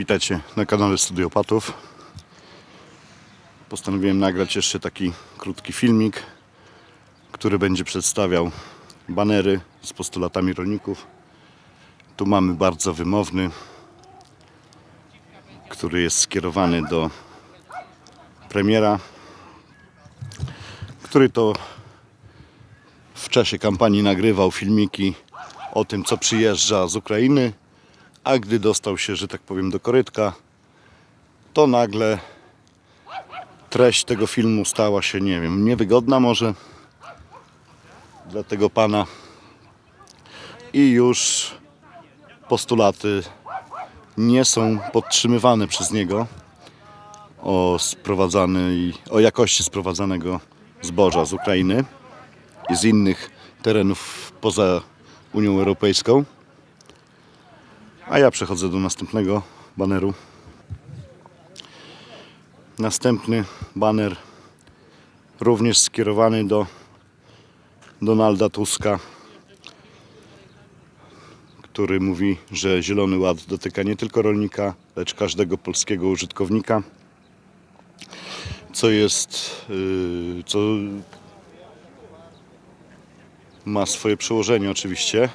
Witajcie na kanale Studiopatów. Postanowiłem nagrać jeszcze taki krótki filmik, który będzie przedstawiał banery z postulatami rolników. Tu mamy bardzo wymowny, który jest skierowany do premiera, który to w czasie kampanii nagrywał filmiki o tym, co przyjeżdża z Ukrainy, a gdy dostał się, że tak powiem, do korytka, to nagle treść tego filmu stała się, nie wiem, niewygodna może dla tego pana i już postulaty nie są podtrzymywane przez niego o sprowadzanej, o jakości sprowadzanego zboża z Ukrainy i z innych terenów poza Unią Europejską. A ja przechodzę do następnego baneru. Następny baner również skierowany do Donalda Tuska, który mówi, że Zielony Ład dotyka nie tylko rolnika, lecz każdego polskiego użytkownika, co jest, yy, co ma swoje przełożenie oczywiście,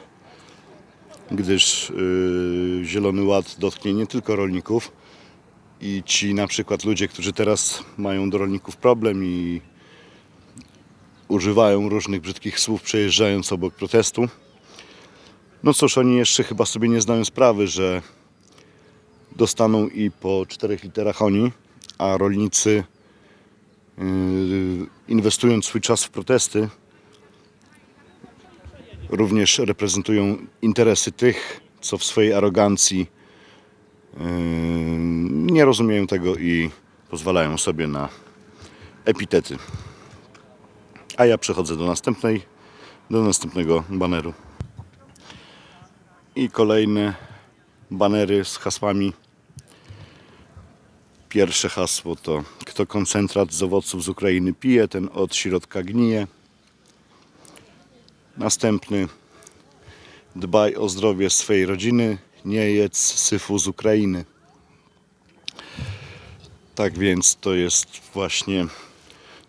gdyż yy, Zielony Ład dotknie nie tylko rolników i ci na przykład ludzie, którzy teraz mają do rolników problem i używają różnych brzydkich słów przejeżdżając obok protestu. No cóż, oni jeszcze chyba sobie nie zdają sprawy, że dostaną i po czterech literach oni, a rolnicy yy, inwestując swój czas w protesty również reprezentują interesy tych, co w swojej arogancji yy, nie rozumieją tego i pozwalają sobie na epitety. A ja przechodzę do następnej, do następnego baneru. I kolejne banery z hasłami. Pierwsze hasło to kto koncentrat z owoców z Ukrainy pije, ten od środka gnije. Następny dbaj o zdrowie swojej rodziny, nie jedz syfu z Ukrainy. Tak więc to jest właśnie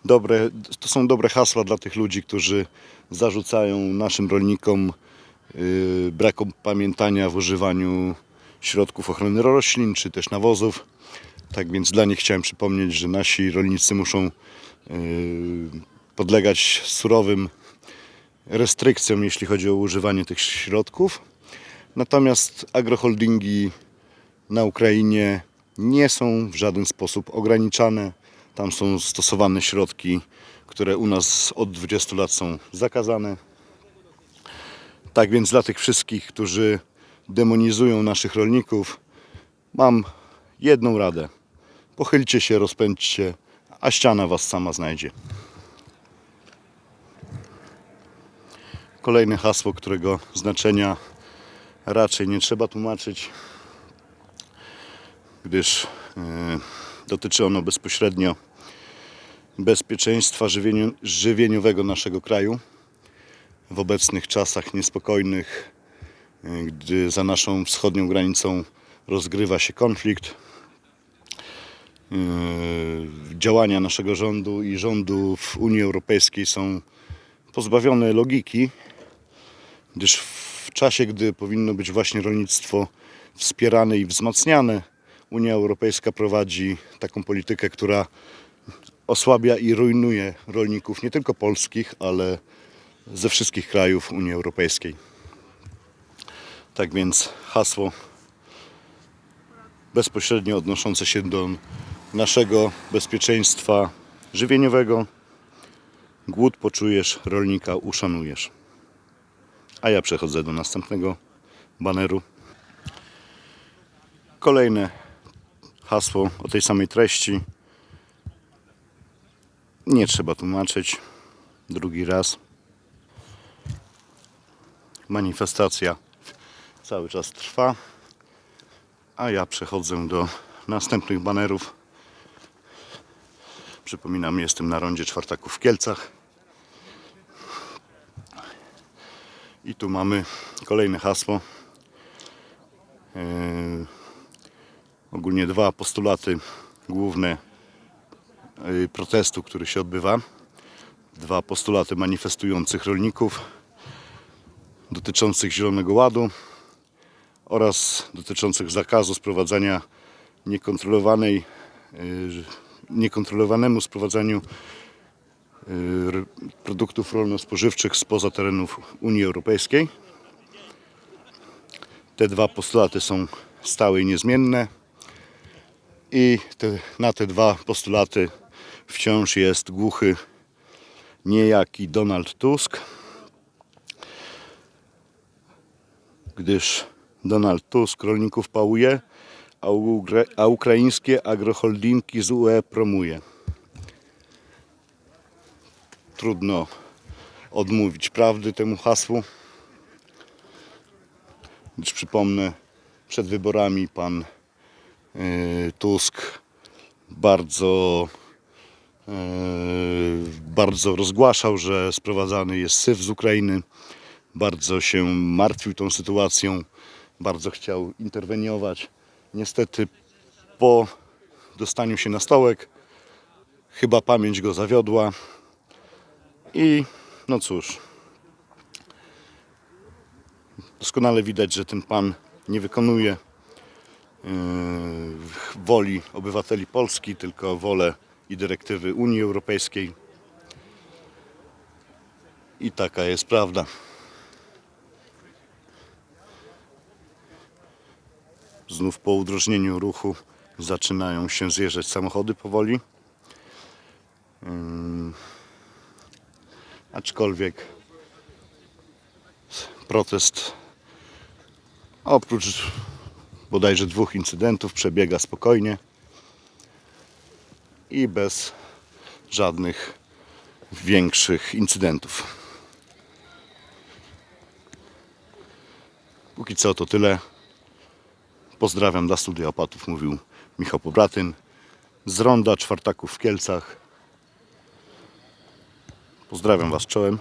dobre, to są dobre hasła dla tych ludzi, którzy zarzucają naszym rolnikom yy, brak pamiętania w używaniu środków ochrony roślin czy też nawozów. Tak więc dla nich chciałem przypomnieć, że nasi rolnicy muszą yy, podlegać surowym restrykcjom, jeśli chodzi o używanie tych środków. Natomiast agroholdingi na Ukrainie nie są w żaden sposób ograniczane. Tam są stosowane środki, które u nas od 20 lat są zakazane. Tak więc dla tych wszystkich, którzy demonizują naszych rolników, mam jedną radę. Pochylcie się, rozpędźcie, a ściana was sama znajdzie. Kolejne hasło, którego znaczenia raczej nie trzeba tłumaczyć, gdyż e, dotyczy ono bezpośrednio bezpieczeństwa żywienio- żywieniowego naszego kraju w obecnych czasach niespokojnych, e, gdy za naszą wschodnią granicą rozgrywa się konflikt. E, Działania naszego rządu i rządów Unii Europejskiej są pozbawione logiki, gdyż w czasie, gdy powinno być właśnie rolnictwo wspierane i wzmacniane, Unia Europejska prowadzi taką politykę, która osłabia i rujnuje rolników nie tylko polskich, ale ze wszystkich krajów Unii Europejskiej. Tak więc hasło bezpośrednio odnoszące się do naszego bezpieczeństwa żywieniowego. Głód poczujesz, rolnika uszanujesz. A ja przechodzę do następnego baneru. Kolejne hasło o tej samej treści. Nie trzeba tłumaczyć. Drugi raz. Manifestacja cały czas trwa. A ja przechodzę do następnych banerów. Przypominam, jestem na rondzie czwartaków w Kielcach. I tu mamy kolejne hasło. Yy, ogólnie dwa postulaty główne y, protestu, który się odbywa. Dwa postulaty manifestujących rolników dotyczących Zielonego Ładu oraz dotyczących zakazu sprowadzania niekontrolowanej, y, niekontrolowanemu sprowadzaniu produktów rolno-spożywczych spoza terenów Unii Europejskiej. Te dwa postulaty są stałe i niezmienne i te, na te dwa postulaty wciąż jest głuchy niejaki Donald Tusk, gdyż Donald Tusk rolników pałuje, a, a ukraińskie agroholdingi z UE promuje. Trudno odmówić prawdy temu hasłu. Gdyż przypomnę, przed wyborami pan y, Tusk bardzo y, bardzo rozgłaszał, że sprowadzany jest syf z Ukrainy. Bardzo się martwił tą sytuacją, bardzo chciał interweniować. Niestety po dostaniu się na stołek chyba pamięć go zawiodła i no cóż, doskonale widać, że ten pan nie wykonuje yy, woli obywateli Polski, tylko wolę i dyrektywy Unii Europejskiej. I taka jest prawda. Znów po udrożnieniu ruchu zaczynają się zjeżdżać samochody powoli. Ym, Aczkolwiek protest oprócz bodajże dwóch incydentów przebiega spokojnie i bez żadnych większych incydentów. Póki co to tyle. Pozdrawiam dla studia opatów, mówił Michał Pobratyn z Ronda Czwartaków w Kielcach. Pozdrawiam Was czołem.